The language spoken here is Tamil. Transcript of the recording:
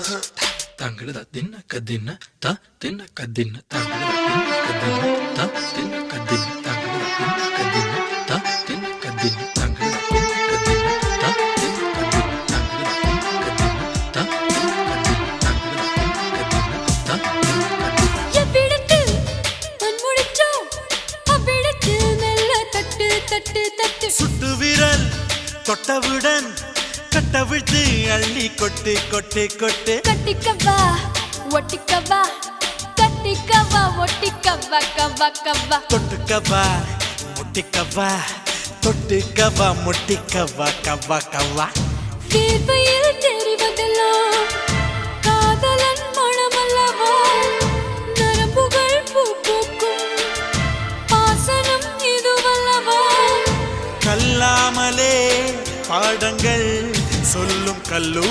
தங்களத தின்ன கதின்ன த தின்ன கதின்ன தங்களத தின்ன கதின்ன த தின்ன கதின்ன தங்களத தின்ன கதின்ன த தின்ன கதின்ன தங்களத தின்ன கதின்ன த தின்ன கதின்ன தங்களத தின்ன கதின்ன த தின்ன கதின்ன தங்களத தின்ன கதின்ன த தின்ன கதின்ன எவ்விடத்து மண்முடிச்சோ அவ்விடத்து மெல்ல தட்டு தட்டு தட்டு சுட்டு விரல் தொட்டவுடன் கட்டவிழ்த்து அள்ளி கொட்டு கொட்டு கொட்டு. கட்டிக்கவா ஒட்டிக்கவா கட்டிக்கவா ஒட்டிக்கவா கவா கவா. தொட்டுக்கவா முட்டிக்கவா தொட்டுக்கவா முட்டிக்கவா கவா கவா. வேர்வையில் தெரிவதெல்லாம் காதலன் மனமல்லவா. நரம்புகள் பூக்கும் பாசனம் இதுவல்லவா. கல்லாமலே பாடங்கள் சொல்லும் கல்லூரி